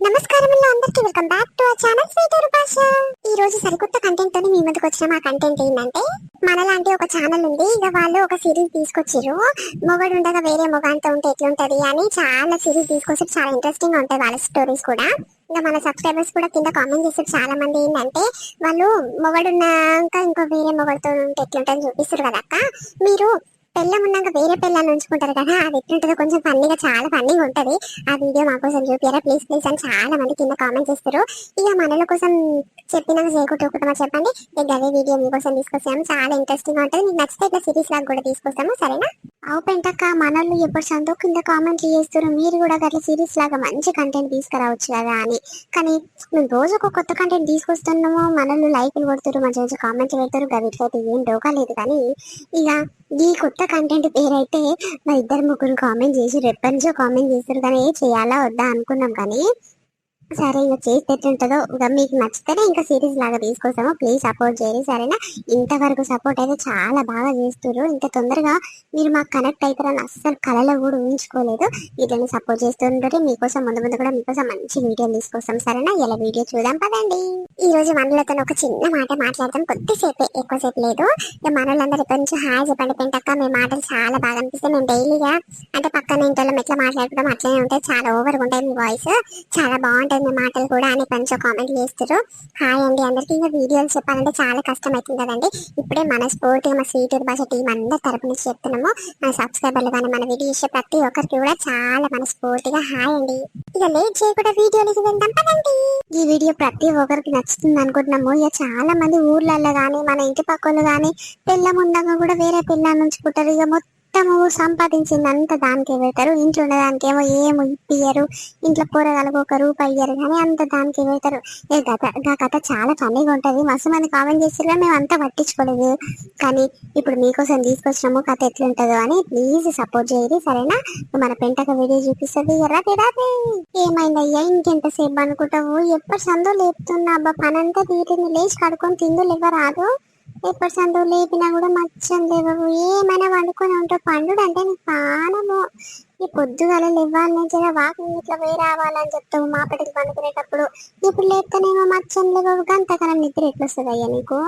నమస్కారం అందరికీ. Welcome back to our channel sweet ఈ రోజు సరికొత్త కంటెంట్ తోని మీ ముందుకు వచ్చిన మా కంటెంట్ ఏంటంటే మనలాంటి ఒక ఛానల్ ఉంది. ఇక వాళ్ళు ఒక సిరీస్ తీసుకొచ్చారు మొగడు ఉండగా వేరే మొగాంతో ఉంటే ఎట్లుంటది అని చాలా సిరీస్ తీసుకొచ్చి చాలా ఇంట్రెస్టింగ్ ఉంటాయి వాళ్ళ స్టోరీస్ కూడా. ఇంకా మన సబ్స్క్రైబర్స్ కూడా కింద కామెంట్ చేసి చాలా మంది ఏంటంటే వాళ్ళు మొగడున్నాక ఇంకో వేరే మొగడుతో ఉంటే ఎట్లుంటుంది చూపిస్తారు కదా అక్క. మీరు పెళ్ళం ఉన్నాక వేరే పెళ్ళాన్ని ఉంచుకుంటారు కదా అది ఎట్లుంటుందో కొంచెం ఫన్నీగా చాలా ఫన్నీగా ఉంటది. ఆ వీడియో మా కోసం చూపియారా ప్లీజ్ ప్లీజ్ అని చాలా మంది కింద కామెంట్ చేస్తారు. ఇక మనల కోసం చెప్పినాక చేయకుంటుకుంటామా చెప్పండి? ఇక అదే వీడియో మీకోసం తీసుకొస్తాము. చాలా ఇంట్రెస్టింగ్ ఉంటుంది. మీకు నచ్చితే ఇట్లా సిరీస్ లాగా కూడా తీసుకొస్తాము సరేనా? అవు పెంటక్క మనల్ని ఎప్పుడు సంతో కింద కామెంట్లు చేస్తారు మీరు కూడా అట్లా సిరీస్ లాగా మంచి కంటెంట్ తీసుకురావచ్చు కదా అని. కానీ మేము రోజు ఒక కొత్త కంటెంట్ తీసుకొస్తున్నాము. మనల్ని లైక్లు కొడుతారు మంచి మంచి కామెంట్లు పెడతారు. గవిట్లయితే ఏం డోకా లేదు కానీ ఇక ఈ కొత్త కంటెంట్ పేరైతే మా ఇద్దరు ముగ్గురు కామెంట్ చేసి ఎప్పటి నుంచో కామెంట్ చేస్తారు కానీ చేయాలా వద్దా అనుకున్నాం కానీ సరే ఇంకా చేస్తే ఎట్లుంటుందో మీకు నచ్చితేనే ఇంకా సిరీస్ లాగా తీసుకొస్తాము ప్లీజ్ సపోర్ట్ చేయండి సరేనా? ఇంతవరకు సపోర్ట్ అయితే చాలా బాగా చేస్తున్నారు ఇంత తొందరగా మీరు మాకు కనెక్ట్ అవుతారని అస్సలు కళలో కూడా ఊహించుకోలేదు. వీటిని సపోర్ట్ చేస్తుంటే మీకోసం ముందు ముందు కూడా మీకోసం మంచి వీడియోలు తీసుకొస్తాం సరేనా? ఇలా వీడియో చూద్దాం పదండి. ఈ రోజు మనలతో ఒక చిన్న మాట మాట్లాడతాం కొద్దిసేపే ఎక్కువసేపు లేదు. ఇక మనలందరూ ఎప్పటి నుంచి హాయ్ చెప్పండి పెంటక్క. మీ మాటలు చాలా బాగా అనిపిస్తాయి మేము డైలీగా అంటే పక్కన ఇంట్లో ఎట్లా మాట్లాడుకుంటాం అట్లనే ఉంటాయి. చాలా ఓవర్గా ఉంటాయి మీ వాయిస్ చాలా బాగుంటుంది. మీ మాటలు కూడా అని కొంచెం కామెంట్ చేస్తారు హాయ్ అండి అందరికీ. ఇంకా వీడియోలు చెప్పాలంటే చాలా కష్టం అవుతుంది కదండి. ఇప్పుడే మన స్పోర్ట్ మా స్వీట్ భాష టీం అందరి తరపు నుంచి చెప్తున్నాము. మన సబ్స్క్రైబర్లు కానీ మన వీడియో చేసే ప్రతి ఒక్కరికి కూడా చాలా మనస్ఫూర్తిగా హాయ్ అండి. ఇక లేట్ చేయకుండా వీడియోలకి వెళ్దాం పదండి. ఈ వీడియో ప్రతి ఒక్కరికి నచ్చుతుంది అనుకుంటున్నాము. ఇక చాలా మంది ఊర్లలో కానీ మన ఇంటి పక్కలు కానీ పిల్ల కూడా వేరే పిల్లని ఉంచుకుంటారు ఇక మొత్తము సంపాదించింది అంత దానికే పెడతారు. ఇంట్లో ఉన్న దానికేమో ఏమో ఇప్పియ్యరు. ఇంట్లో కూరగాయలకు ఒక రూపాయి ఇయ్యరు కానీ అంత దానికి పెడతారు. ఏ గత గా కథ చాలా ఫన్నీగా ఉంటుంది. మస్తు మంది కామెంట్ చేస్తారు మేము అంతా పట్టించుకోలేదు. కానీ ఇప్పుడు మీకోసం తీసుకొచ్చినాము. కథ ఎట్లుంటుందో అని ప్లీజ్ సపోర్ట్ చేయరు సరేనా? మన పెంటక వీడియో చూపిస్తుంది. రాతే రాతే ఏమైందయ్యా? ఇంకెంతసేపు అనుకుంటావు? ఎప్పటి సందో లేపుతున్నా అబ్బా. పనంతా తీరింది. లేచి కడుకొని తిందులు లేవరాదు ఇప్పుడు సందు లేపినా కూడా మచ్చం లేవవు. ఏమైనా వండుకొని ఉంటావు పండుడు అంటే నీకు పానము. ఈ పొద్దుగాల లేవాలి జర వాకింగ్ ఇట్లా పోయి రావాలని చెప్తావు మాపటికి పండుకునేటప్పుడు ఇప్పుడు లేపుతానేమో మచ్చం లేవవు గంతకాలం నిద్ర ఎట్లొస్తుంది అయ్యా నీకు?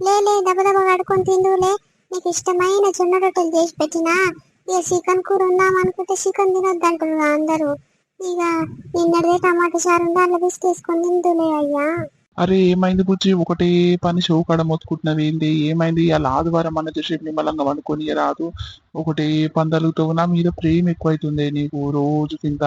లేలే లే దెబ్బ దెబ్బ కడుకొని తిందులే నీకు ఇష్టమైన జొన్న రొట్టెలు చేసి పెట్టినా ఇక చికెన్ కూర ఉందాం అనుకుంటే చికెన్ తినొద్దంటారు అందరూ. ఇక నిన్నదే టమాటా చారు ఉంటే అట్లా తీసుకొని తిందులే అయ్యా. అరే ఏమైంది బుజ్జి? ఒకటే పని షోకాడ మొత్తుకుంటున్నది ఏంటి ఏమైంది? అలా ఆదివారం అన్న చేసేపు నిమ్మలంగా వండుకొని రాదు. ఒకటే పందలుతో నా మీద ప్రేమ ఎక్కువైతుంది నీకు. రోజు కింద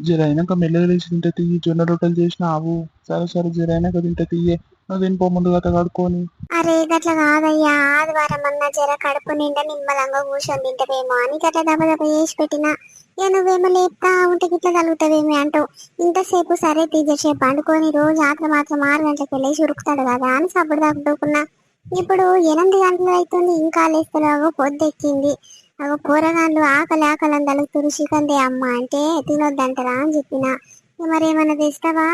జరైనాక మెల్లగలేసి తింటే తీయి జొన్న రొట్టెలు చేసినావు. సరే సరే జరైనాక తింటే తీయే నువ్వు తినిపో ముందు గత కడుక్కొని. అరే గట్ల కాదయ్యా. ఆదివారం అన్న జర కడుపు నిండా నిమ్మలంగా కూర్చొని తింటేమో అని గట్ల దెబ్బ దెబ్బ చేసి పెట్టినా. ఇక నువ్వేమో లేపుతా ఉంటే గిట్ల కలుగుతావేమి అంటావు ఇంతసేపు సరే తీసేసేపు పండుకొని రోజు ఆత్ర మాత్రం ఆరు గంటలకు వెళ్ళేసి ఉరుకుతాడు కదా అని సబ్బుడు దాక్కున్నా ఇప్పుడు ఎనిమిది గంటలు అవుతుంది ఇంకా లేస్తలేవో పొద్దెక్కింది. అవి కూరగాయలు ఆకలి ఆకలి అని తలుగుతురు అమ్మ అంటే తినొద్దంటారా అని చెప్పిన. మరి ఏమైనా తెస్తావా?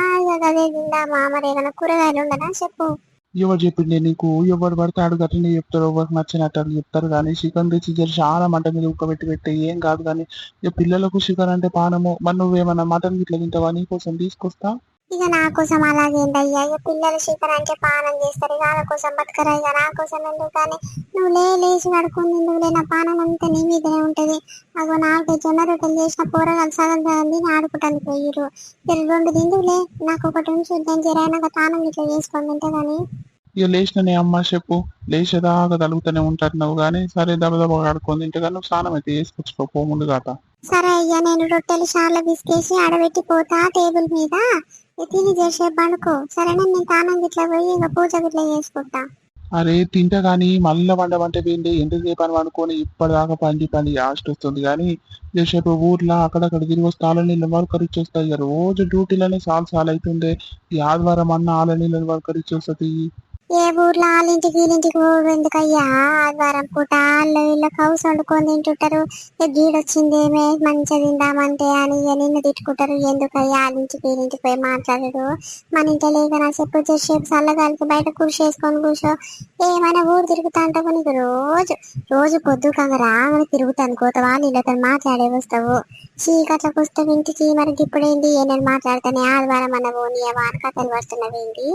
అదే తిందామా? మరి ఏమైనా కూరగాయలు ఉండనా? చెప్పు. ఎవరు చెప్పింది నీకు? ఎవరు పడితే ఆడు చెప్తారు ఎవరికి నచ్చినట్టు అని చెప్తారు. కానీ చికెన్ తెచ్చి జర చాలా మంట మీద ఉక్కబెట్టి పెట్టి ఏం కాదు కానీ పిల్లలకు చికెన్ అంటే పానము. మరి నువ్వేమన్నా మటన్ గిట్ల తింటావా? నీకోసం తీసుకొస్తా? ఇక నా కోసం అలాగేందయ్యా ఇక పిల్లలు అంటే పానం చేస్తారు. ఇక వాళ్ళ కోసం బతకరా. ఇక నా కోసం ఎందుకు కానీ నువ్వు లే లేచి కడుక్కొని నువ్వు నా పానం అంతా నీ మీదనే ఉంటది. అగో నాకు జొన్న రొట్టెలు చేసిన కూరగాయలు సగం సగం ఆడుకుంటాను పోయిరు రెండు తిందులే నాకు ఒకటి ఉంచు. దాని జరైనాక తానం ఇట్లా చేసుకొని తింటే కానీ ఇక లేచిన నీ అమ్మ చెప్పు. లేచేదాకా తలుగుతూనే ఉంటున్నావు కానీ సరే దెబ్బ కడుక్కొని తింటే కానీ నువ్వు స్నానం అయితే వేసుకొచ్చుకో పో ముందు కాక సరే అయ్యా నేను రొట్టెలు షార్లో బిస్కేసి ఆడబెట్టి పోతా టేబుల్ మీద. తిని చేసే పండుకో సరేనా నేను తానం గిట్లా పోయి ఇక పూజ గిట్లా చేసుకుంటా. అరే తింటా కానీ మళ్ళీ వండమంటే పోయింది ఎంతసేపు అని వండుకొని ఇప్పటిదాకా పండి పండి యాస్ట్ వస్తుంది కానీ సేపు ఊర్లో అక్కడక్కడ తిరిగి వస్తే ఆల నీళ్ళ వరకు ఖరీచు వస్తాయి రోజు డ్యూటీలోనే సాల్ సాల్ అవుతుంది ఈ ఆదివారం అన్న ఆల నీళ్ళ వరకు ఖరీచు వస్తుంది ఏ ఊర్లో వాళ్ళ ఇంటికి పోవు ఎందుకయ్యా? ఆదివారం పూట వాళ్ళు వీళ్ళు కౌసు వండుకొని తింటుంటారు. ఇక గీడొచ్చిందేమే మంచిగా తిందామంటే అని ఇక నిన్ను తిట్టుకుంటారు. ఎందుకయ్యా వాళ్ళింటికి వీళ్ళింటికి పోయి మాట్లాడరు? మన ఇంట్లో లేక నా చెప్పు చేసేపు చల్లగాలికి బయట కుర్చీ వేసుకొని కూర్చో. ఏమైనా ఊరు తిరుగుతా అంటావు నీకు రోజు. రోజు పొద్దు కంగరా అని తిరుగుతాను. కోత వాళ్ళు వీళ్ళతో మాట్లాడే వస్తావు. చీకట్లకు వస్తావు ఇంటికి. మరి ఇప్పుడేంటి? నేను మాట్లాడతానే. ఆదివారం అన్న పోనీ వాన కథలు పడుతున్నవేంటి?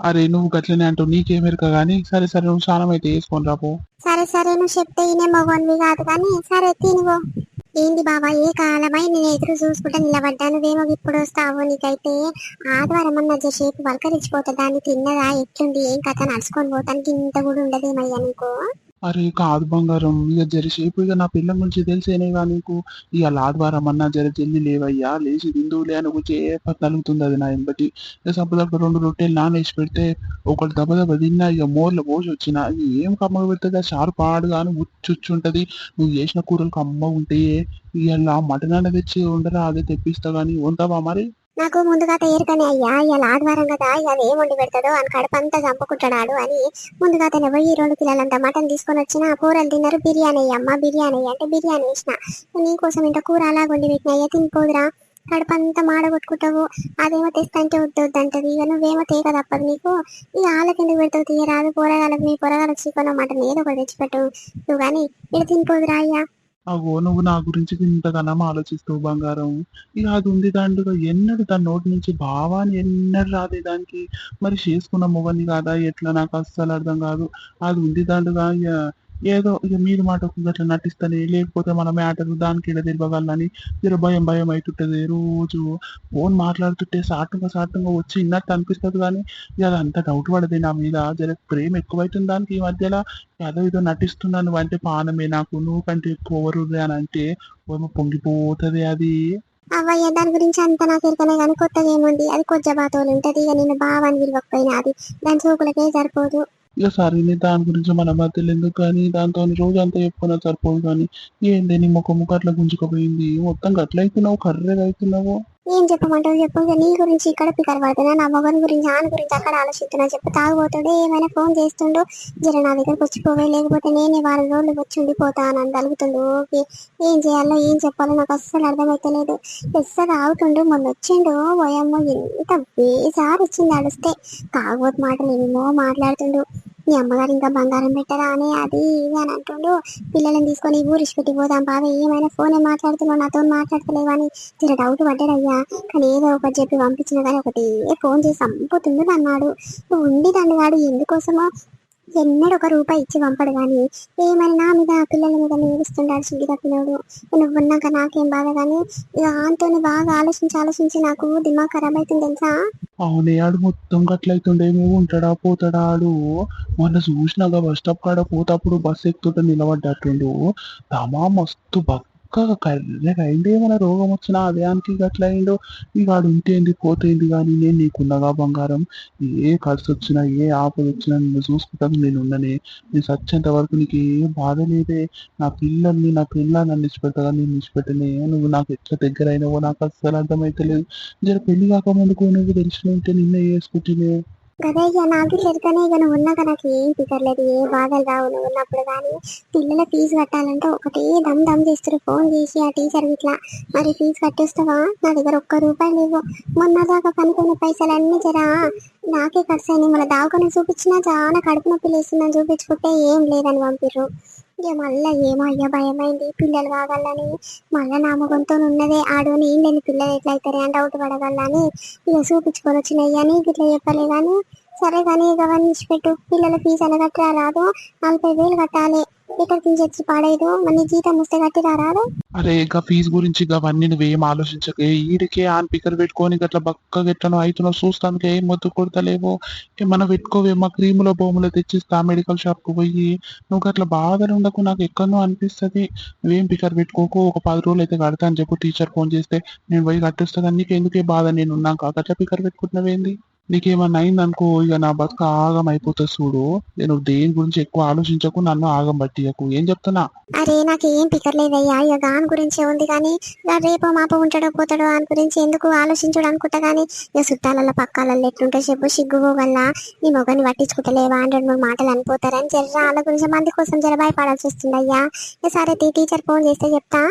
అరే నువ్వు గట్లనే అంటూ నీకేమెరుక కానీ సరే సరే నువ్వు స్నానం అయితే వేసుకొని రాపో. సరే సరే నువ్వు చెప్తే ఈయన మగోనివి కాదు కానీ. సరే తినువో ఏంది బాబా ఏ కాలమై నేను ఎదురు చూసుకుంటా నిలబడ్డా? నువ్వేమో ఇప్పుడు వస్తావు నీకైతే ఆదివారం అన్న జసేపు వలకరించిపోతా దాన్ని తిన్నదా? ఎట్లుంది? ఏం కథ? నడుచుకొని పోతానికి ఇంత కూడా ఉండదేమయ్యా నీకు? అరే కాదు బంగారం ఇక జరిసేపు ఇక నా పిల్లల గురించి తెలిసేనేగా నీకు. ఇక ఆదివారం అన్నా జర జల్ది లేవయ్యా లేచి బిందువులే అని కూర్చే ఏ తలుగుతుంది అది నా ఎంబటి. ఇక సంపదకు రెండు రొట్టెలు నానేసి పెడితే ఒకటి దెబ్బ దెబ్బ తిన్నా ఇక మోర్లు పోసి వచ్చిన. ఇక ఏం కమ్మగా పెడుతుంది ఆ చారు పాడు కానీ ఉచ్చుంటది నువ్వు చేసిన కూరలు కమ్మ ఉంటాయే ఇవాళ మటన్ తెచ్చి ఉండరా అదే తెప్పిస్తా కానీ ఉంటావా మరి? నాకు ముందుగా తేరుకనే అయ్యా ఇవాళ ఆదివారం కదా ఇవాళ ఏం వండి పెడతాడో అని కడపంతా చంపుకుంటాడు అని ముందుగా తన పోయి రెండు కిలోలంత మటన్ తీసుకొని వచ్చిన కూరలు తిన్నారు బిర్యానీ అమ్మ బిర్యానీ అంటే బిర్యానీ వేసిన నీకోసం ఇంత కూర అలా వండి పెట్టినయ్యా తినిపోదురా కడపంతా మాడగొట్టుకుంటావు అదేమో తెస్తంటే వద్దు వద్దంటది ఇక నువ్వేమో తేక తప్పదు నీకు. ఇక వాళ్ళకి ఎందుకు పెడతావు తీయరాదు కూరగాయలకు మీ కూరగాయలకు చికెన్ మటన్ ఏదో ఒకటి తెచ్చిపెట్టు. నువ్వు కానీ ఇక్కడ తినిపోదురా అయ్యా. అగో నువ్వు నా గురించి ఇంతగానం ఆలోచిస్తావు బంగారం. ఇక అది ఉంది దాంట్లో. ఎన్నడు దాని నోటి నుంచి భావాన్ని ఎన్నడు రాదే దానికి. మరి చేసుకున్న మొగని కాదా? ఎట్లా? నాకు అస్సలు అర్థం కాదు. అది ఉంది దాంట్లో. ఇక ఏదో ఇక మీరు మాటకు గట్లా నటిస్తానే లేకపోతే మన మ్యాటర్ దానికి ఇడ తెలియగలని జర భయం భయం అవుతుంటది రోజు ఫోన్ మాట్లాడుతుంటే సాటంగా సాటంగా వచ్చి ఇన్నట్టు అనిపిస్తుంది కానీ ఇక అంత డౌట్ పడదు నా మీద. జర ప్రేమ ఎక్కువైతుంది దానికి ఈ మధ్యలో. ఏదో ఏదో నటిస్తున్నాను అంటే పానమే నాకు నువ్వు కంటే ఎక్కువ ఎవరు అని అంటే పొంగిపోతుంది అది. అవయ్య దాని గురించి అంతా నాకు ఎరకనే కానీ కొత్తగా ఏముంది? అది కొద్దిగా బాతోలు ఉంటుంది. ఇక నేను బావాని విలువకపోయినా అది. దాని చూపులకే సరిపోదు. ఇక సరే దాని గురించి మన మధ్యలో ఎందుకు కానీ దాంతో రోజు అంతా చెప్పుకున్నా సరిపోదు కానీ ఏంది నీ ముఖం ముఖం అట్లా గుంజుకుపోయింది? మొత్తం గట్లయితున్నావు కర్రెగా అవుతున్నావు ఏం చెప్పమంటావు చెప్పు నీ గురించి ఇక్కడ పికర్ పడుతున్నా నా మొగన్ గురించి ఆన గురించి అక్కడ ఆలోచిస్తున్నా చెప్పు. తాగుపోతాడు ఏమైనా ఫోన్ చేస్తుండు? జర నా దగ్గరకు వచ్చిపోవే లేకపోతే నేనే వారం రోజులు వచ్చి ఉండిపోతా అని తలుగుతుండు. ఓకే ఏం చేయాలో ఏం చెప్పాలో నాకు అస్సలు అర్థమవుతలేదు ఎస్సగా ఆగుతుండు మొన్న వచ్చిండు. ఓయమ్మో ఎంత బేసారు వచ్చింది అడిస్తే. తాగబోతు మాటలు ఏమో మాట్లాడుతుండు. మీ అమ్మగారు ఇంకా బంగారం పెట్టరా అని అది ఇది అని అంటుండు. పిల్లల్ని తీసుకొని ఊరిసి పెట్టి పోదాం బాబా ఏమైనా ఫోనే మాట్లాడుతున్నావు నాతో మాట్లాడతలేవా అని జర డౌట్ పడ్డాడయ్యా కానీ ఏదో ఒకటి చెప్పి పంపించిన కానీ ఒకటి ఫోన్ చేసి చంపుతుంది అన్నాడు ఉండి దాన్ని వాడు ఎందుకోసమో ఎన్నడొక రూపాయి ఇచ్చి పంపడు కానీ ఏమైనా నా మీద పిల్లల మీద నేర్పిస్తుంటాడు సిగ్గి తప్పినోడు నువ్వు ఉన్నాక నాకేం బాధ కానీ ఇక ఆంతోని బాగా ఆలోచించి ఆలోచించి నాకు దిమాగ్ ఖరాబ్ అవుతుంది తెలుసా? అవునే ఆడు మొత్తం గట్లయితుండే మేము ఉంటాడా పోతాడా ఆడు? మొన్న చూసినాక బస్ స్టాప్ కాడ పోతప్పుడు బస్ ఎక్కుతుంటే నిలబడ్డట్టుండు. తమా మస్తు భక్తి. చక్కగా అయింది ఏమైనా రోగం వచ్చినా అదయానికి గట్ల అయిందో ఇక ఆడు ఉంటేంది పోతేంది కానీ నేను నీకున్నగా బంగారం. ఏ ఖర్చు వచ్చినా ఏ ఆపద వచ్చినా నిన్ను చూసుకుంటాను నేను ఉన్ననే నేను చచ్చేంత వరకు నీకు ఏ బాధ లేదే. నా పిల్లల్ని నా పిల్ల నన్ను ఇచ్చిపెడతా నేను ఇచ్చిపెట్టనే. నువ్వు నాకు ఎట్లా దగ్గర అయినావో నాకు అస్సలు అర్థమైతలేదు. జర పెళ్ళి కాకముందుకు నువ్వు తెలిసిన ఉంటే నిన్నే చేసుకుంటునే గదే ఇక నాకు ఎదుకనే ఇక నువ్వు ఉన్నాక నాకు ఏం పికర్లేదు ఏ బాధలు రావు నువ్వు ఉన్నప్పుడు కానీ పిల్లల ఫీజు కట్టాలంటే ఒకటే దమ్ దమ్ చేస్తారు ఫోన్ చేసి ఆ టీచర్ ఇట్లా మరి ఫీజు కట్టేస్తావా? నా దగ్గర ఒక్క రూపాయి లేవు. మొన్న దాకా పనుకున్న పైసలన్నీ జరా. నాకే ఖర్చు అయినాయి. మన దావకొని చూపించినా చాలా కడుపు నొప్పి లేస్తుందని చూపించుకుంటే ఏం లేదని పంపిర్రు. ఇక మళ్ళీ ఏమో అయ్యా భయమైంది. పిల్లలు కాగలని మళ్ళీ నా ఉన్నదే ఆడు నేను లేని పిల్లలు ఎట్లయితారే అని డౌట్ పడగలని ఇక చూపించుకొని వచ్చినాయి అని ఇట్లా చెప్పలే కానీ సరే కానీ ఇక ఇచ్చిపెట్టు. పిల్లల ఫీజు అని కట్టరా రాదు. నలభై వేలు కట్టాలి. ఇక్కడ తీసేసి పాడేదు? మన జీతం వస్తే కట్టిరా రాదు? అరే ఇక ఫీజు గురించి ఇక అవన్నీ నువ్వేం ఆలోచించకే. ఈడికే ఆన్ పికర్ పెట్టుకొని గట్ల బక్క గెట్లను అవుతున్నావు చూస్తానికి ఏం మొద్దు కొడతలేవు. ఏమన్నా పెట్టుకోవే మా క్రీములో బొమ్మలు తెచ్చిస్తా మెడికల్ షాప్కు పోయి. నువ్వు గట్ల బాధలు ఉండకు నాకు ఎక్కడో అనిపిస్తది. నువ్వేం పికర్ పెట్టుకోకు ఒక పది రోజులు అయితే కడతా అని చెప్పు టీచర్ ఫోన్ చేస్తే. నేను పోయి కట్టిస్తా నీకు ఎందుకే బాధ నేను ఉన్నాక గట్ల పికర్ పెట్టుకుంటున్నావేంది? నీకేమన్నా అయిందనుకో ఇక నా బతుక ఆగం అయిపోతుంది చూడు. నేను దేని గురించి ఎక్కువ ఆలోచించకు నన్ను ఆగం పట్టియకు. ఏం చెప్తున్నా? అరే నాకు ఏం పికర్లేదయ్యా. ఇక దాని గురించే ఉంది కానీ రేపు రేపో మాపో ఉంటాడో పోతాడో అని గురించి ఎందుకు ఆలోచించడు అనుకుంటా కానీ ఇక చుట్టాలలో పక్కాలలో ఎట్లుంటే చెప్పు సిగ్గుపోగల్లా. నీ మొగని పట్టించుకుంటలేవా అని రెండు మూడు మాటలు అనిపోతారని జర్ర. వాళ్ళ గురించి మంది కోసం జర భయపడాల్సి వస్తుందయ్యా. ఇక సరే టీచర్ ఫోన్ చేస్తే చెప్తా.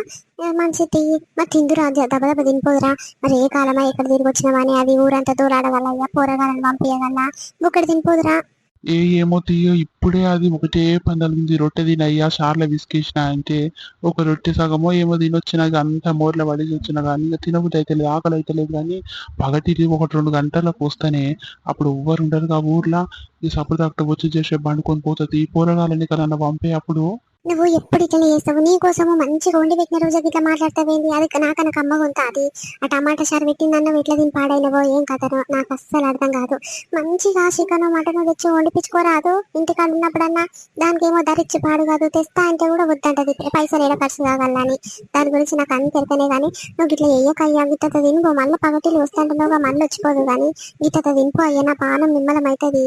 ఇక మంచి తీ మరి తిందురా దెబ్బ దెబ్బ తినిపోదురా. మరి ఏ కాలమా ఎక్కడ తిరిగి వచ్చినావా అని అది ఊరంతా దూరాడగలయ్యా పోరగాలని పంపించగల బుక్కడ తినిపోదురా. ఏ ఏమో తీయో ఇప్పుడే అది ఒకటే పందలుంది. రొట్టె తినయ్యా షార్ల విసికేసిన అంటే ఒక రొట్టె సగమో ఏమో తినొచ్చినా అంత మోర్ల పడేసి వచ్చినా కానీ ఇక తినబుద్ధి అయితే లేదు ఆకలి అయితే లేదు కానీ పగటి ఒకటి రెండు గంటలకు వస్తేనే అప్పుడు ఎవ్వరు ఉండరు ఆ ఊర్లో. ఈ సప్పుడు డాక్టర్ వచ్చి చేసే బండుకొని పోతుంది. ఈ పోరగాలని కన్నా పంపే అప్పుడు నువ్వు ఎప్పుడు ఇట్లా చేస్తావు? నీ కోసము మంచిగా వండి పెట్టిన రోజు ఇట్లా మాట్లాడతావేంది? అది నాకనకు కమ్మగా ఉంటుంది అది? ఆ టమాటా చారు పెట్టిందన్న ఇట్లా దీని పాడైనవో ఏం కథనో నాకు అస్సలు అర్థం కాదు. మంచిగా చికెన్ మటన్ తెచ్చి వండిపించుకోరాదు ఇంటికాడ ఉన్నప్పుడన్నా దానికి ఏమో ధరించి పాడు కాదు. తెస్తా అంటే కూడా వద్దంటది. పైసలు ఏడ ఖర్చు కాగలని దాని గురించి నాకు అన్ని తెరకనే కానీ నువ్వు ఇట్లా ఎయ్యకయ్యా గిట్టత తినిపో. మళ్ళీ పగటిలు వస్తుంటున్నావుగా మళ్ళీ వచ్చిపోదు కానీ గిట్టత తినిపో. అయ్యా నా పానం నిమ్మలం అవుతుంది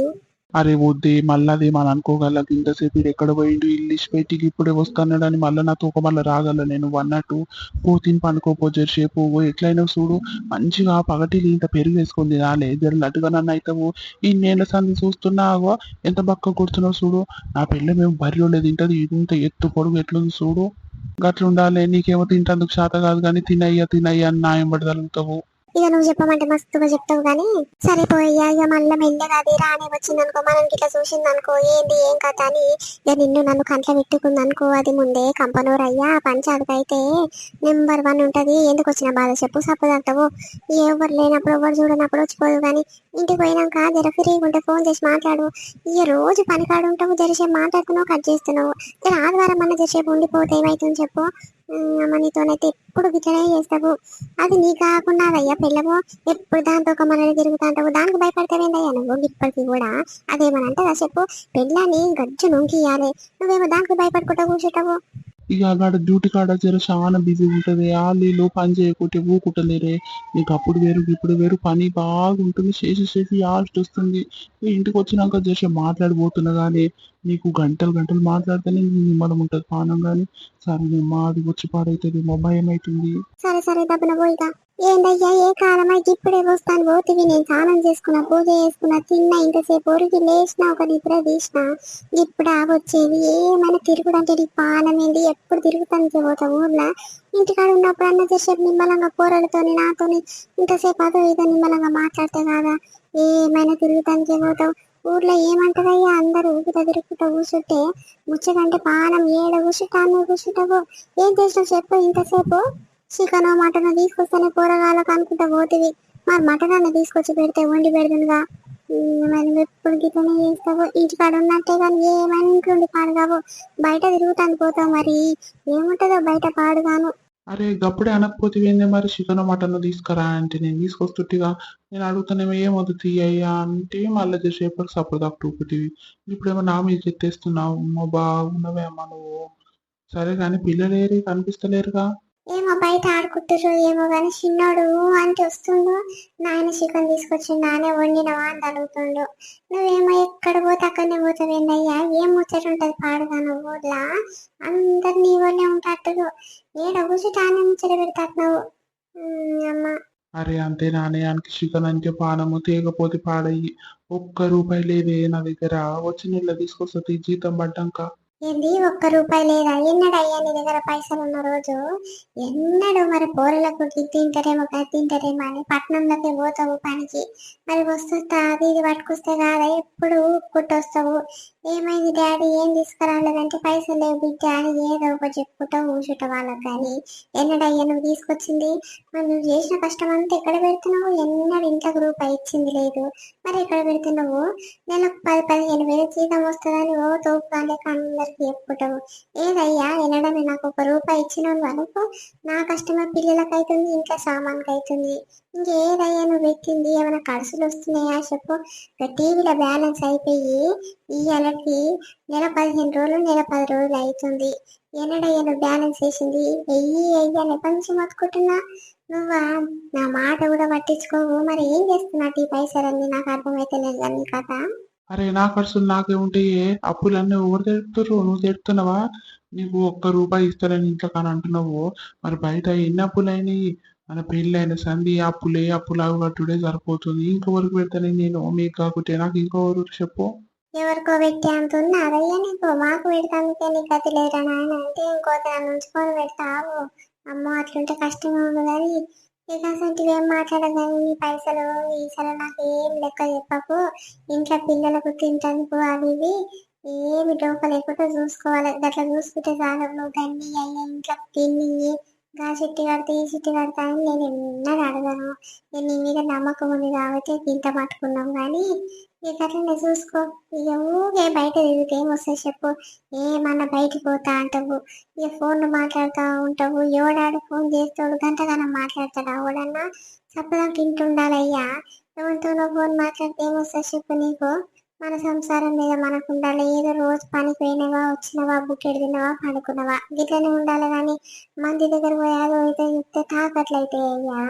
అరే వద్దే మళ్ళీ మన మనం అనుకోగల ఇంతసేపు ఇది ఎక్కడ పోయిండు? ఇల్లు ఇచ్చి పెట్టి ఇప్పుడే వస్తానని మళ్ళీ నాతో ఒక మళ్ళీ రాగల. నేను అన్నట్టు పో తిని పనుకోపో జరసేపు ఎట్లయినా చూడు మంచిగా పగటిలు ఇంత పెరుగు వేసుకొని తినాలే జర లడ్డుగా నన్ను అవుతావు ఈ నేల సంది చూస్తున్నావో? ఎంత బక్క కొడుతున్నావు చూడు. నా పెళ్ళి మేము బరిలో తింటది ఇంత ఎత్తు పొడుగు ఎట్లుంది చూడు. గట్లుండాలి నీకేమో తింటందుకు శాత కాదు కానీ తినయ్యా తినయ్యా అని న్యాయం పడగలుగుతావు. ఇక నువ్వు చెప్పమంటే మస్తుగా చెప్తావు కానీ సరే పోయ్యా ఇక మళ్ళీ మెల్లగా అది రాని వచ్చింది అనుకో మనం ఇట్లా చూసింది అనుకో ఏంది ఏం కథ అని ఇక నిన్ను నన్ను కంట్లో పెట్టుకుంది అనుకో అది ముందే కంపనూరు అయ్యా పంచాయతీకైతే అయితే నెంబర్ వన్ ఉంటది. ఎందుకు వచ్చిన బాధ చెప్పు సప్పదంటావు ఎవరు లేనప్పుడు ఎవరు చూడనప్పుడు వచ్చిపోదు కానీ ఇంటికి పోయినాక జర ఫ్రీగా ఉంటే ఫోన్ చేసి మాట్లాడు. ఈ రోజు పనికాడు ఉంటావు జరసేపు మాట్లాడుతున్నావు కట్ చేస్తున్నావు. జర ఆదివారం అన్న జరసేపు ఉండిపోతే ఏమైతుంది చెప్పు. ఉమ్, ఎప్పుడు గిట్లనే చేస్తావు? అది నీ కాకుండా అయ్యా పిల్లవు ఎప్పుడు దాంతో ఒక మనల్ని తిరుగుతాంటావు దానికి భయపడతావేందయ్యా నువ్వు? ఇప్పటికి కూడా అదేమనంటే చెప్పు. పిల్లని గజ్జు నొంకియాలి నువ్వేమో దానికి భయపడుకుంటా కూర్చుంటావు ఇక అక్కడ డ్యూటీ కాడ జర చాలా బిజీ ఉంటది. వాళ్ళు పని చేయకుంటే ఊకుంటలేరే నీకు అప్పుడు వేరు ఇప్పుడు వేరు పని బాగుంటుంది. చేసి చేసి ఆస్ట్ వస్తుంది ఇంటికి వచ్చినాక జస్ట్ మాట్లాడిపోతున్నా కానీ నీకు గంటలు గంటలు మాట్లాడితేనే నిమ్మలం ఉంటుంది. పానం కానీ సరే మాది వచ్చి పాడైతుంది మా భయం అవుతుంది సరే సరే దబ్బున పోయిగా ఏందయ్యా ఏ అయితే ఇప్పుడే వస్తాను పోతివి. నేను స్నానం చేసుకున్నా పూజ చేసుకున్నా తిన్నా ఇంతసేపు ఒరిగి లేచిన ఒక నిద్ర తీసిన ఇప్పుడు వచ్చేది. ఏమైనా తిరుగుడు అంటే నీకు పానం ఏంది? ఎప్పుడు తిరుగుతాను పోతా ఊర్లో? ఇంటికాడ ఉన్నప్పుడు అన్న చేసేపు నిమ్మలంగా కూరలతోని నాతోని ఇంతసేపు అదో ఏదో నిమ్మలంగా మాట్లాడితే కాదా? ఏమైనా తిరుగుతానికి పోతావు? ఊర్లో ఏమంటారయ్యా అందరూ ఊపిట తిరుగుకుంటూ కూర్చుంటే ముచ్చకంటే పానం ఏడ కూర్చుంటా నువ్వు కూర్చుంటావు ఏం చేసినావు చెప్పు ఇంతసేపు? చికెన్ మటన్ తీసుకొస్తేనే కూరగాయలకు అనుకుంటా పోతివి. మరి మటన్ అన్న తీసుకొచ్చి పెడితే వండి పెడుతుందిగా మరి ఎప్పుడు గిట్లనే చేస్తావు? ఇంటికాడ ఉన్నట్టే కానీ ఏమైనా ఇంట్లో ఉండి పాడుగావు? బయట తిరుగుతాను పోతావు మరి. ఏముంటుందో బయట పాడుగాను. అరే గప్పుడే అనకపోతే ఏంది మరి? చికెన్ మటన్ తీసుకురా అంటే నేను తీసుకొస్తుంటిగా. నేను అడుగుతానేమో ఏమొద్దు తీయ్యా అంటే మళ్ళీ చేసేపటికి సపోర్ట్ దాకా టూపుటివి ఇప్పుడేమో నా మీద చెత్తేస్తున్నావు అమ్మో బాగున్నవే అమ్మ నువ్వు. సరే కానీ పిల్లలేరు కనిపిస్తలేరుగా. ఏమో బయట ఆడుకుంటారు ఏమో కానీ చిన్నోడు అంటే వస్తుండు. నాయన చికెన్ తీసుకొచ్చి నానే వండినవా అని అడుగుతుండు. నువ్వేమో ఎక్కడ పోతే అక్కడనే పోతావేందయ్యా ఏం ముచ్చట ఉంటది పాడుగా నువ్వు? ఊర్లా అందరు నీ వల్లే ఉంటారు. ఏడ కూర్చుంటే ముచ్చట పెడతావు నువ్వు అమ్మ. అరే అంతే నాణ్యానికి చికెన్ అంటే పానము తీయకపోతే పాడయ్యి. ఒక్క రూపాయి లేదే నా దగ్గర. వచ్చి నెల తీసుకొస్తుంది జీతం పడ్డాక. ఏంది? ఒక్క రూపాయి లేదా? ఎన్నడు అయ్యా నీ దగ్గర పైసలు ఉన్న రోజు? ఎన్నడు మరి పోరలకు తింటారేమో అది తింటారేమో అని పట్నంలోకి పోతావు పనికి. మరి వస్తా అది ఇది పట్టుకొస్తే కాదా? ఎప్పుడు కుట్టొస్తావు ఏమైంది డాడీ? ఏం తీసుకురాలేదంటే పైసలు లేవు బిడ్డ అని ఏదో ఒక చెప్పుకుంటావు ఊచుట వాళ్ళకి కానీ ఎన్నడయ్యా నువ్వు తీసుకొచ్చింది? మరి నువ్వు చేసిన కష్టం అంతా ఎక్కడ పెడుతున్నావు? ఎన్నడు ఇంట్లోకి రూపాయి ఇచ్చింది లేదు. మరి ఎక్కడ పెడుతున్నావు? నెలకు పది పదిహేను వేలు జీతం వస్తుందని ఓ తోపుగానే అందరికి చెప్పుకుంటావు. ఏదయ్యా? ఎన్నడమే నాకు ఒక రూపాయి ఇచ్చిన అనుకో నా కష్టమే పిల్లలకి అవుతుంది ఇంకా సామాన్కి అవుతుంది ఇంకేదయ్యా నువ్వు పెట్టింది? ఏమైనా ఖర్చులు వస్తున్నాయా చెప్పు. ఇక టీవీలో బ్యాలెన్స్ అయిపోయి ఇయ్యాలకి నెల పదిహేను రోజులు నెల పది రోజులు అవుతుంది. ఎన్నడయ్యా బ్యాలెన్స్ వేసింది వెయ్యి వెయ్యి అని ఎప్పటి నుంచి మొత్తుకుంటున్నా. నువ్వా? నా మాట కూడా పట్టించుకోవు. మరి ఏం చేస్తున్నట్టు ఈ పైసలన్నీ? నాకు అర్థమైతే లేదు కానీ కథ? అరే నా ఖర్చులు నాకే ఉంటాయి. అప్పులన్నీ ఎవరు తెడుతున్నారు నువ్వు తెడుతున్నావా? నీకు ఒక్క రూపాయి ఇస్తానని ఇంట్లో కానీ అంటున్నావు. మరి బయట ఎన్ని అప్పులైనాయి? మన పెళ్ళైన సంధి అప్పులే అప్పులు అవి కట్టుడే సరిపోతుంది. ఇంకొకరికి పెడతానే నేను? మీకు కాకుంటే నాకు ఇంకొకరు చెప్పు. ఎవరికో పెట్టి అంత ఉన్నదయ్యా నీకు మాకు పెడతానికే నీ గతి లేరా నాయన. అంటే ఇంకో ఉంచుకొని పెడతావు అమ్మో అట్లుంటే కష్టంగా ఉండదని ఇక అసలు ఏం నీ పైసలు ఈసలు నాకు ఏం లెక్క చెప్పకు. ఇంట్లో పిల్లలకు తింటానికి అవి ఇవి ఏమి డోక లేకుండా చూసుకోవాలి. అట్లా చూసుకుంటే చాలు నువ్వు గన్ని అయ్యా ఇంట్లో తిని గా చెట్టు కడితే ఈ చెట్టు కడతా అని నేను ఎన్నడూ అడగను. నేను నీ మీద నమ్మకం ఉంది కాబట్టి ఇంత పట్టుకున్నాం కానీ ఇక అట్లనే చూసుకో. ఇక ఊగే బయట తిరిగితే ఏమొస్తాయి చెప్పు. ఏమన్నా బయటికి పోతా అంటావు. ఇక ఫోన్లు మాట్లాడుతూ ఉంటావు. ఎవడాడు ఫోన్ చేస్తాడు? గంటగానం మాట్లాడతాడు? ఎవడన్నా చెప్పడానికి ఇంటుండాలయ్యా ఎవరితోనో ఫోన్ మాట్లాడితే ఏమొస్తాయి చెప్పు నీకు? మన సంసారం మీద మనకు ఉండాలి ఏదో రోజు పనికి పోయినవా వచ్చినవా బుక్కెడు తినవా పడుకున్నవా? గిట్లనే ఉండాలి కానీ మంది దగ్గర పోయాదో అయితే చెప్తే తాకట్లయితే అయ్యా.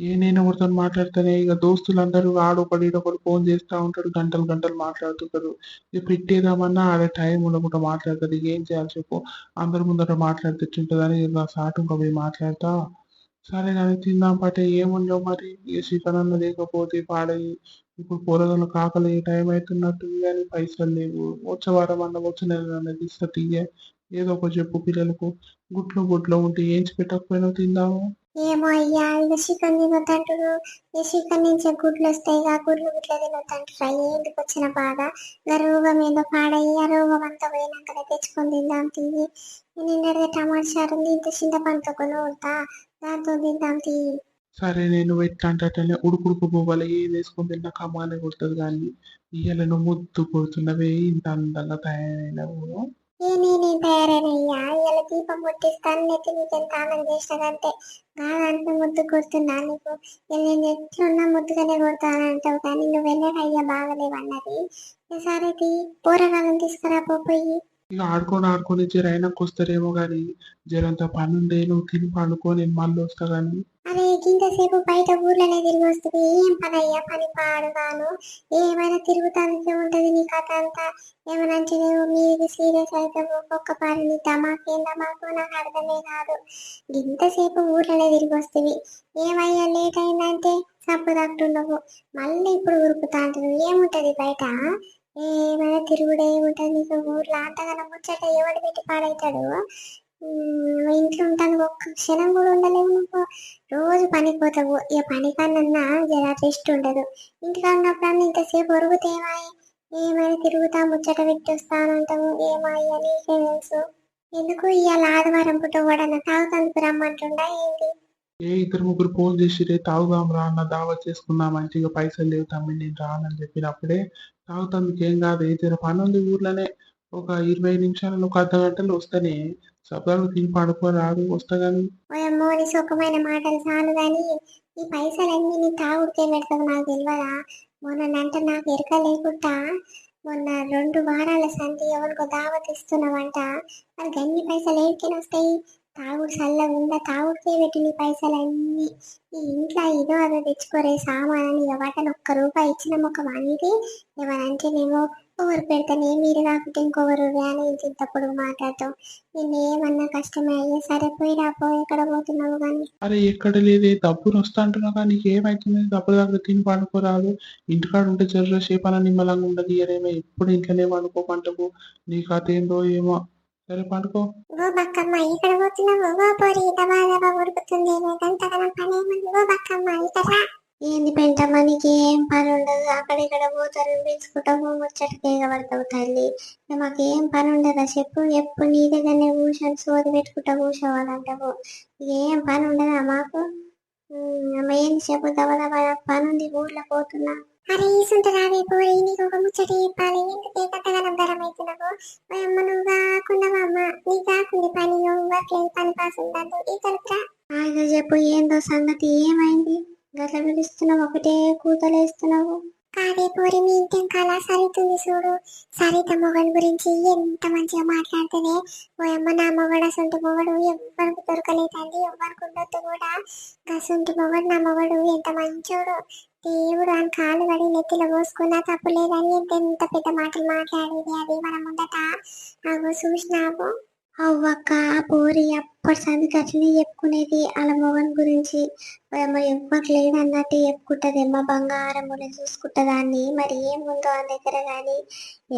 ఏ నేను ఎవరితో మాట్లాడితేనే ఇక దోస్తులందరూ ఆడొకడు ఈడొకడు ఫోన్ చేస్తా ఉంటాడు గంటలు గంటలు మాట్లాడుతుంటారు. ఇక పెట్టేదామన్నా ఆడ టైం ఉండకుండా మాట్లాడతారు. ఏం చేయాలి చెప్పు? అందరి ముందర మాట్లాడుతుంటుందని నా సాటు ఇంకా పోయి మాట్లాడతా. సరే కానీ తిందాం పట్టే ఏముండవు మరి? ఏ చికెన్ లేకపోతే పాడయి ఇప్పుడు కూరగాయలు కాకలు ఏ టైం అవుతున్నట్టు కానీ పైసలు లేవు. వచ్చే వారం అన్న వచ్చే నెల అన్నది ఇస్తా తీయ ఏదో ఒక చెప్పు పిల్లలకు. గుట్లో గుట్లో ఉంటే ఏంచి పెట్టకపోయినా తిందాము? ఏమో అయ్యా ఇక చికెన్ తినొద్దంటారు ఈ చికెన్ నుంచి గుడ్లు వస్తాయి. ఆ గుడ్లు గుడ్లు తినొద్దంటారు. ఎందుకు వచ్చిన బాధ? ఇంకా రోగం ఏదో పాడయ్యి ఆ రోగం అంతా పోయినాక తెచ్చుకొని తిందాం తీయి నిన్నటిగా టమాటా చారు ఇంత చింతపండుతో కొని ఉంటా. దాంతో తిందాం తీయి సరే నేను ఎట్లాంటనే ఉడుకుడుకు పోవాలి ఏది వేసుకొని తిన్నా కమ్మానే కొడుతుంది కానీ ఇవాళ నువ్వు ముద్దు కొడుతున్నవే ఇంత అందంగా తయారైన ఏ నేనే తయారైనయ్యా ఇవాళ దీపం ముట్టిస్తాను నెత్తి నీకు ఎంత ఆనందం చేసినాకంటే కాదంటే ముద్దు కొడుతున్నా నీకు. నేను ఎట్లున్నా ముద్దుగానే కొడతాను అంటావు కానీ నువ్వు వెళ్ళాక బాగలేవన్నది బాగలేవు అన్నది. సరే తీ పూరగాలం తీసుకురా పోయి. ఇక ఆడుకొని ఆడుకొని జర అయినాక వస్తారేమో కానీ జరంత పని ఉండే నువ్వు తిని పండుకొని నేను మళ్ళీ వస్తా కానీ అరే ఇంతసేపు బయట ఊర్లోనే తిరిగి వస్తుంది ఏం పని అయ్యా పని పాడుగాను. ఏమైనా తిరుగుతానికి ఉంటది నీ కథ అంతా? ఏమైనా అంటే సీరియస్ అయితే ఒక్కొక్క పని నీ దమాకేం నాకు అర్థమే కాదు. ఇంతసేపు ఊర్లోనే తిరిగి వస్తుంది ఏమయ్యా లేట్ అయిందంటే సబ్బు తట్టుండవు మళ్ళీ ఇప్పుడు ఉరుకుతా అంటారు ఏముంటది బయట? ఏమైనా తిరుగుడు ఉంటుంది నీకు ఊర్లో అంతగానో ముచ్చట ఎవడు పెట్టి పాడవుతాడు ఇంట్లో ఉంటాను ఒక్క క్షణం కూడా ఉండలేవు నువ్వు. రోజు పనికి పోతావు ఇక పని కన్నా జర రెస్ట్ ఉండదు. ఇంటికి ఉన్నప్పుడు ఇంతసేపు ఒరుగుతే ఏమైనా తిరుగుతా ముచ్చట పెట్టి వస్తానంటావు ఏమాయి అని తెలుసు. ఎందుకు ఇవాళ ఆదివారం పుట్ట కూడా తాగుతానికి రమ్మంటుండా ఏంటి ఏ ఇద్దరు ముగ్గురు ఫోన్ చేసి రే తాగుదాం రా అన్న దావా చేసుకుందాం మంచిగా పైసలు లేవు తమ్మి నేను రానని చెప్పినప్పుడే తాగుతానికి ఏం కాదు ఏ జర పని ఉంది ఊర్లోనే ఒక ఇరవై నిమిషాలు ఒక అర్ధ గంటలు వస్తేనే సబ్దాలు తిని పడుకో రాదు వస్తా కానీ నీ సుఖమైన మాటలు చాలు కానీ ఈ పైసలన్నీ నీ తాగుడికే పెడతావు నాకు తెలియదా నంట నాకు ఎరక లేకుండా మొన్న రెండు వారాల సంతి ఎవరికో దావత్ ఇస్తున్నావంట. మరి గన్ని పైసలు ఏడికైనా వస్తాయి? తాగుడు చల్లగా ఉందా తాగుడికే పెట్టి నీ పైసలన్నీ ఈ ఇంట్లో ఇదో అదో తెచ్చుకోరే సామాన్ ఎవటని ఒక్క రూపాయి ఇచ్చిన ఒక వాణిది ఏమనంటేనేమో ఎవరు పెడతానే మీరు కాకుంటే ఇంకొకరు అని ఇంత పొడుగు నేను ఏమన్నా కష్టమే అయ్యే సరే పోయి రాపో ఎక్కడ పోతున్నావు కానీ అరే ఎక్కడ లేదే డబ్బులు వస్తా అంటున్నా కానీ నీకు ఏమైతుంది డబ్బులు దగ్గర తిని పండుకోరాదు. ఇంటికాడ ఉంటే జర్ర సేపన నిమ్మలంగా ఉండదు ఇయరేమో ఎప్పుడు ఇంట్లోనే పండుకోమంటావు నీ కథ ఏందో ఏమో సరే పండుకో. ఓ బక్కమ్మ ఇక్కడ పోతున్నావు. ఓ పోరి దబా దబా ఉరుకుతుంది. గంటగనం పని ఏముంది ఓ బక్కమ్మ ఇక్కడ రా. ఏంది పెంటమ్మ నీకు ఏం పని ఉండదు? అక్కడ ఇక్కడ పోతారు పిలుచుకుంటావు ముచ్చటకి ఎగబడతావు తల్లి. మాకు ఏం పని ఉండదా చెప్పు. ఎప్పుడు నీ దగ్గరనే కూర్చొని సోది పెట్టుకుంటా కూర్చోవాలంటావు ఏం పని ఉండదా మాకు? ఏంది చెప్పు. దబ పని ఉంది ఊర్లో పోతున్నా. అరే ఈసుంటరావే పోయి నీకు ఒక ముచ్చట చెప్పాలి. ఎందుకు కట్టగలం గరం అవుతున్నావు? అమ్మ నువ్వు కాకుండా అమ్మ నీ కాకుంది పని నువ్వు పని పాస్ ఉండదు ఈ కలుపురా ఆయన చెప్పు ఏందో సంగతి ఏమైంది? గట్ల పిలుస్తున్నావు ఒకటే కూతలేస్తున్నావు కాదే పోరి మీ ఇంటి కళ సరితుంది చూడు. సరిత మొగడు గురించి ఎంత మంచిగా మాట్లాడుతుంది ఓయమ్మ నా మొగడు అసంటి మొగడు ఎవ్వరికి దొరకలేదండి ఎవ్వరికి ఉండొద్దు కూడా. గసంటి మొగడు నా మొగడు ఎంత మంచోడు. దేవుడు అని కాలు పడి నెత్తిలో పోసుకున్నా తప్పు లేదని ఎంత పెద్ద మాటలు మాట్లాడేది అది మన ముందట. అగో చూసినావు? అవ్వక్క పోరి అప్పటి సంది అట్లనే చెప్పుకునేది అలా మొగన్ గురించి. ఏమో ఎవ్వరు లేదన్నట్టు చెప్పుకుంటది ఏమో బంగారం చూసుకుంటదాన్ని మరి ఏముందో ఆ దగ్గర కానీ.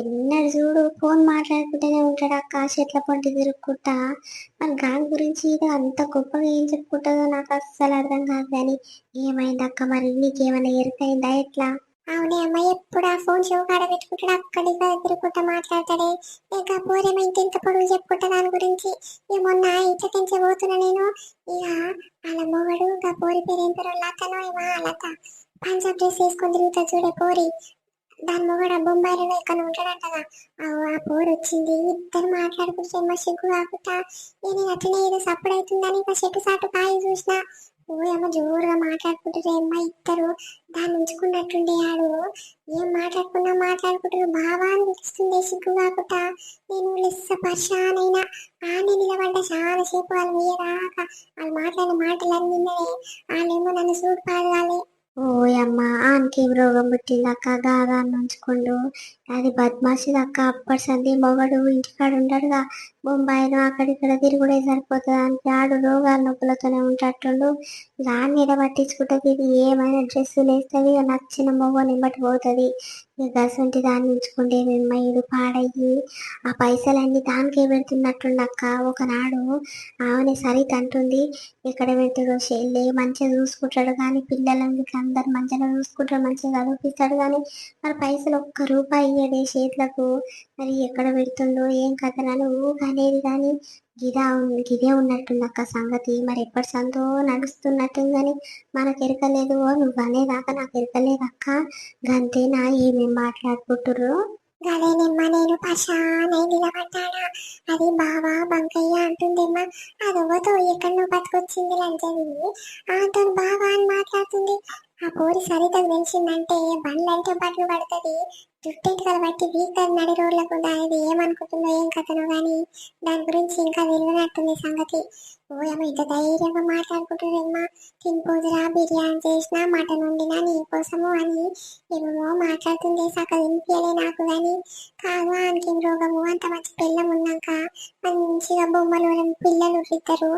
ఎన్నడు చూడు ఫోన్ మాట్లాడుకుంటూనే ఉంటాడు అక్క చెట్ల పొంటి తిరుక్కుంటా. మరి గాని గురించి ఇది అంత గొప్పగా ఏం చెప్పుకుంటుందో నాకు అస్సలు అర్థం కాదు కానీ ఏమైంది అక్క మరి? నీకేమైనా ఎరుకైందా ఎట్లా? అవునే అమ్మ ఎప్పుడు ఆ ఫోన్ షో కాడ పెట్టుకుంటాడు? అక్కడి తిరుగుకుంటా మాట్లాడతాడే. ఇంకా పోరేమో ఇంత పొడుగు చెప్పుకుంటా దాని గురించి. ఇక మొన్న ఇట్లా తెంచబోతున్నా నేను. ఇక వాళ్ళ మొగడు ఇంకా పోరి పేరు ఏం పేరు? లతనో ఏమో? ఆ లత. పంజాబ్ డ్రెస్ వేసుకొని తిరుగుతా చూడే పోరి. దాని మొగడు ఆ బొంబాయిలో ఇక్కడ ఉంటాడంట అవు ఆ పోరు వచ్చింది. ఇద్దరు మాట్లాడుకుంటే మా సిగ్గు కాకుండా నేను అట్లనే ఏదో సప్పుడు అవుతుందని మా చెట్టు సాటు కాయ చూసిన. ఓయమ్మ జోరుగా మాట్లాడుకుంటారు ఏమ్మా ఇద్దరు దాన్ని ఉంచుకున్నట్టుండే ఆడు. ఏం మాట్లాడుకున్నా మాట్లాడుకుంటారు. బావా అని పిలుస్తుంది సిగ్గు కాకుండా నేను లెస్స పర్షాన్ అయినా ఆనే నిలబడ్డ చాలా సేపు వాళ్ళు వేయరాక వాళ్ళు మాట్లాడిన మాటలన్నీ విన్నదే వాళ్ళేమో నన్ను చూడు పాడగాలి ఓ అమ్మ రోగం పుట్టిందక్క గాదాన్ని ఉంచుకుండు అది బద్మాషి అక్క అప్పటి సంది మొగడు ఇంటికాడ ఉండడుగా. బొంబాయిలో అక్కడిక్కడ తిరుగుడే సరిపోతుంది అంటే ఆడు రోగాల నొప్పులతోనే ఉంటట్టుండు. దాన్ని ఎడ పట్టించుకుంటుంది ఇది ఏమైనా డ్రెస్సులు వేస్తుంది నచ్చిన మొగని బట్టి పోతుంది. ఇక గసంటి దాన్ని ఉంచుకుంటే మెమ్మయ్యుడు పాడయ్యి ఆ పైసలన్నీ దానికే పెడుతున్నట్టుండు అక్క ఒకనాడు ఆమె సరిత తంటుంది ఎక్కడ పెడతాడో చెల్లి మంచిగా చూసుకుంటాడు కానీ పిల్లలని అందరు మంచిగా చూసుకుంటాడు మంచిగా చదివిస్తాడు కానీ మరి పైసలు ఒక్క రూపాయి ఇయ్యడే చేతులకు మరి ఎక్కడ పెడుతుండో ఏం కథనాలు ఊహనేది కానీ గిదా గిదే ఉన్నట్టుంది అక్క సంగతి. మరి ఎప్పటి సంతో నడుస్తున్నట్టుందని మనకు ఎరకలేదు. ఓ నువ్వు అనేదాకా నాకు ఎరకలేదు అక్క. గంతేనా ఏమేం మాట్లాడుకుంటుర్రు? గదేనమ్మా నేను పశానై నిలబడ్డానా? అది బావా బంకయ్య అంటుందేమ్మా. అదొవతో ఎక్కడో బతికొచ్చింది లంచది ఆతో బావా అని మాట్లాడుతుంది. ఆ పోరి సరితకు తెలిసిందంటే బండ్లంటే బట్లు పడుతుంది జుట్టెంటుకలు వీక్ అది నడి రోడ్లకు దానిది ఏమనుకుంటుందో ఏం కథనో కానీ దాని గురించి ఇంకా తెలియనట్టుంది సంగతి. ఓ ఏమో ఇంత ధైర్యంగా మాట్లాడుకుంటుందమ్మా తినిపోదురా బిర్యానీ చేసినా మటన్ వండినా నీ కోసము అని ఏమేమో మాట్లాడుతుంది సక వినిపించలే నాకు కానీ కాదు ఆయనకి రోగము? అంత మంచి పిల్లం ఉన్నాక మంచిగా బొమ్మలు పిల్లలు ఇద్దరు.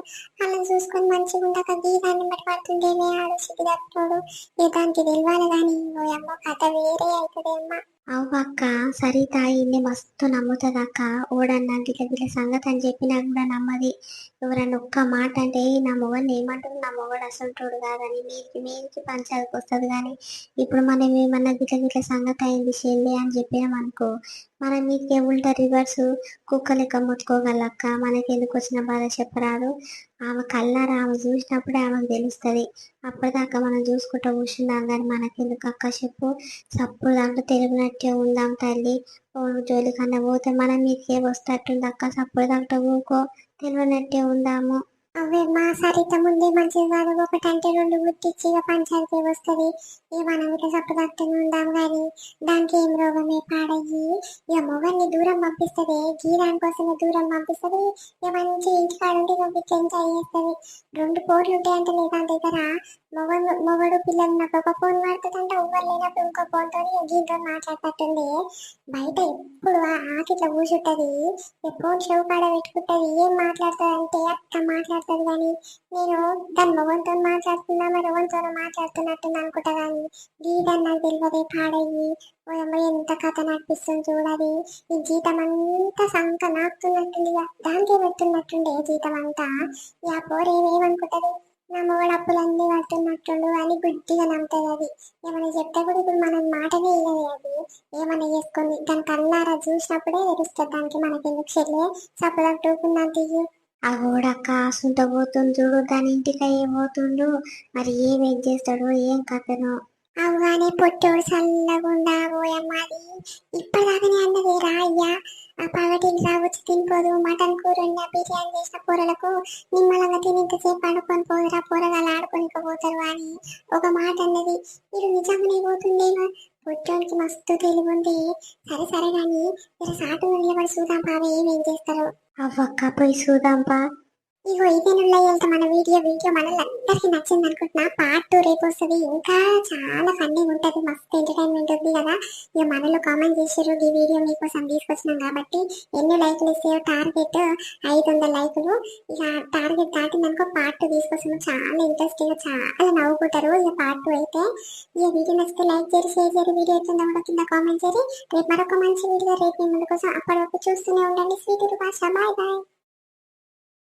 అలా చూసుకొని మంచిగా ఉండక గీతాన్ని బట్టి పడుతుందేమే ఆలోచించి సిగ్గుదట్టుడు ఏ దానికి తెలియాలి కానీ ఓ అమ్మ కథ వేరే అవుతుందేమ్మా అవ్వక్క సరిత ఇన్ని మస్తు నమ్ముతుందక్క. ఓడన్నా గిట్ల గిట్ల సంగతి అని చెప్పినా కూడా నమ్మది. ఎవరన్నా ఒక్క మాట అంటే నా మొగని ఏమంటారు? నా మొగడు అసంటుడు కాదని మీరికి మీరికి పంచాలకు వస్తుంది కానీ ఇప్పుడు మనం ఏమన్నా గిట్ల గిట్ల సంగతి అయింది చెల్లి అని చెప్పినాం అనుకో మనం మీదకి ఉంటా రివర్స్ కుక్క లెక్క ముట్టుకోగలక్క మనకి ఎందుకు వచ్చిన బాధ చెప్పరాదు? ఆమె కళ్ళారా? ఆమె చూసినప్పుడే ఆమెకు తెలుస్తుంది. అప్పటిదాకా మనం చూసుకుంటూ కూర్చున్నాం కానీ మనకెందుకు అక్క చెప్పు? సప్పుడు దాంట్లో తెలివినట్టే ఉందాం తల్లి. జోలికన్నా పోతే మనం మీదకే వస్తట్టుంది అక్క. సప్పుడు దాంట్లో ఊకో తెలివినట్టే ఉందాము. అవే మా సరిత ముందే మంచిది కాదు. ఒకటంటే రెండు గుర్తిచ్చి ఇక పంచాయతీ వస్తుంది. ఇక మనం ఇట్లా సప్పుదట్టని ఉందాం కానీ దానికి ఏం రోగమే పాడయ్యి? ఇక మొగల్ని దూరం పంపిస్తుంది. గీ దానికోసమే దూరం పంపిస్తుంది. ఇక మంచి ఇంటి కాడుంటే ఇక ఎంజాయ్ చేస్తుంది. రెండు పోర్లు ఉంటాయంటే లేదా దగ్గర మొగడు మొగడు పిల్లలు నాకు ఒక ఫోన్ వాడుతుందంటే ఎవరు లేనప్పుడు ఇంకో ఫోన్తో గీతో మాట్లాడుతుండే బయట ఎప్పుడు ఆకిట్లా కూర్చుంటది ఫోన్ షో కాడ పెట్టుకుంటది ఏం మాట్లాడుతుంది అంటే అక్క మాట్లాడుతుంది కానీ నేను దాని మొగంతో మాట్లాడుతున్నా మరి ఎవరితో మాట్లాడుతున్నట్టుంది అనుకుంటా కానీ గీదని నాకు తెలియదే పాడయ్యి ఎంత కథ నడిపిస్తుంది చూడాలి ఈ జీతం అంతా సంక నాకుతున్నట్టుంది దానికే పెడుతున్నట్టుండే జీతం అంతా. ఇక పోరు ఏమేమనుకుంటది నా మొగడు అప్పులన్నీ పడుతున్నట్టుండు అని గుడ్డిగా నమ్ముతుంది అది. ఏమైనా చెప్తే కూడా ఇప్పుడు మనం మాటనే ఇయ్యదు అది. ఏమైనా చేసుకొని దాని కళ్ళారా చూసినప్పుడే తెలుస్తుంది దానికి మనకి ఎందుకు చెల్లె? సపలం టూకుందాం తీయు ఆ గోడక్క ఆసుంట పోతుంది చూడు దాని ఇంటికి అయ్యే పోతుండు. మరి ఏం ఏం చేస్తాడో ఏం కథనో? అవగానే పొట్టోడు చల్లగుండా పోయమ్మాది ఇప్పటిదాకానే అన్నది రా అయ్యా ఆ పగటిని రావచ్చు తినిపోదు. మటన్ కూర ఉన్న బిర్యానీ చేసిన కూరలకు నిమ్మలంగా తిని ఇంతసేపు అనుకొని పోదురా కూరగాయలు ఆడుకొనికపోతారు అని ఒక మాట అన్నది. మీరు నిజంగానే పోతుండేమో పొట్టోనికి మస్తు తెలివింది. సరే సరే కానీ మీరు సాటు నిలబడి చూద్దాంపా అవి ఏమేం చేస్తారు. అవ్వక్క పోయి చూద్దాంపా. ఇగో ఇదే వెళ్తా మన వీడియో వీడియో మనల్ని నచ్చింది అనుకుంటున్నా. పార్ట్ టూ రేపు వస్తుంది. ఇంకా చాలా ఫన్నీ ఉంటుంది. మస్తు ఎంటర్టైన్మెంట్ ఉంది కదా. ఇక మనలో కామెంట్ చేసారు ఈ వీడియో మీకోసం తీసుకొచ్చినాం కాబట్టి ఎన్ని లైక్లు ఇస్తాయో టార్గెట్ ఐదు వందల లైకులు ఇక టార్గెట్ దాటిందనుకో పార్ట్ టూ తీసుకొస్తాము చాలా ఇంట్రెస్టింగ్ చాలా నవ్వుకుంటారు. ఇక పార్ట్ టూ అయితే ఈ వీడియో నచ్చితే లైక్ చేసి షేర్ చేసి వీడియో ఎట్లుందో కూడా కింద కామెంట్ చేసి రేపు మరొక మంచి వీడియో రేపు మీ ముందు కోసం అప్పటి చూస్తూనే ఉండండి. స్వీట్ భాష బాయ్ బాయ్